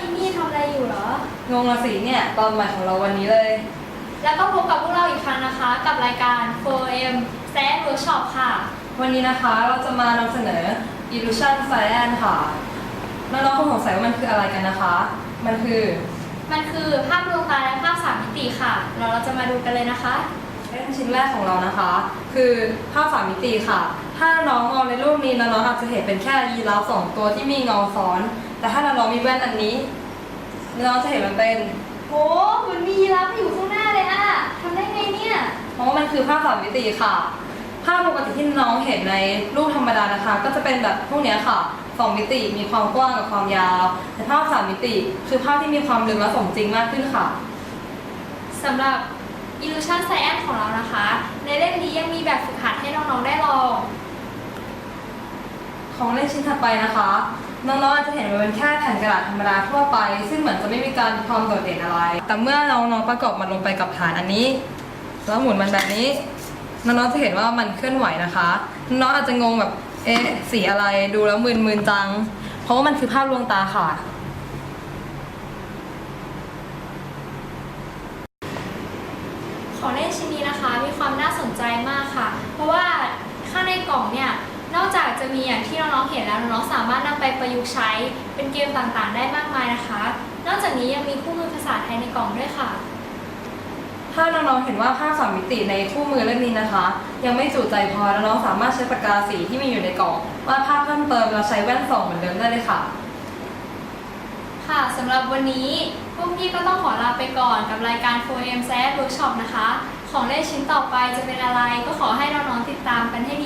พี่ทำอะไรอยู่เหรอ งงละสิเนี่ยตอนใหม่ของเราวันนี้เลย แล้วก็พบกับพวกเราอีกครั้งนะคะ กับรายการ 4M s a t Workshop ค่ะ วันนี้นะคะเราจะมานำเสนอ Illusion Science ค่ะน้องๆคงสงสัยว่ามันคืออะไรกันนะคะ มันคือมันคือภาพดวงตาและภาพสามมิติค่ะ เราเราจะมาดูกันเลยนะคะ เล่นชิ้นแรกของเรานะคะ คือภาพสามมิติค่ะ ถ้าน้องมองในรูปนี้น้องๆอาจจะเห็นเป็นแค่ยีราฟสองตัวที่มีเงาซ้อน แต่ถ้าน้องๆมีแว่นอันนี้น้องๆจะเห็นมันเป็นโหเหมือนมียีราฟอยู่ข้างหน้าเลยอะทำได้ไงเนี่ย เพราะว่ามันคือภาพสามมิติค่ะ ภาพปกติที่น้องเห็นในรูปธรรมดานะคะ ก็จะเป็นแบบพวกเนี้ยค่ะสองมิติมีความกว้างกับความยาว แต่ภาพสามมิติ คือภาพที่มีความลึกและสมจริงมากขึ้นค่ะสำหรับ Illusion Science ของเรานะคะ ในเล่มนี้ยังมีแบบฝึกหัดให้น้องๆได้ลอง ของเล่นชิ้นถัดไปนะคะ น้องๆอาจจะเห็นมันเป็นแค่แผ่นกระดาษธรรมดาทั่วไป ซึ่งเหมือนจะไม่มีการความโดดเด่นอะไร แต่เมื่อน้องๆประกอบมันลงไปกับฐานอันนี้ แล้วหมุนมันแบบนี้ น้องๆจะเห็นว่ามันเคลื่อนไหวนะคะ น้องอาจจะงงแบบ เอ๊ะ สีอะไร ดูแล้วมึนๆจัง เพราะว่ามันคือภาพลวงตาค่ะของเล่นชิ้นนี้นะคะมีความน่าสนใจมากค่ะ เพราะว่าข้างในกล่องเนี่ย จากจะมีอย่างที่น้องๆเห็นแล้วน้องๆสามารถนำไปประยุกต์ใช้เป็นเกมต่างๆ ได้มากมายนะคะ นอกจากนี้ยังมีคู่มือภาษาไทยในกล่องด้วยค่ะ ถ้าน้องๆเห็นว่าภาพสามมิติในคู่มือเล่มนี้นะคะ ยังไม่จุใจพอน้องๆสามารถใช้ปากกาสีที่มีอยู่ในกล่องวาดภาพเพิ่มเติมแล้วใช้แว่นส่องเหมือนเดิมได้เลยค่ะ ค่ะสำหรับวันนี้พวกพี่ก็ต้องขอลาไปก่อนกับรายการ 4M s a t Workshop นะคะ ของเล่นชิ้นต่อไปจะเป็นอะไรก็ขอให้น้องๆติดตามกันให้ดีนะคะ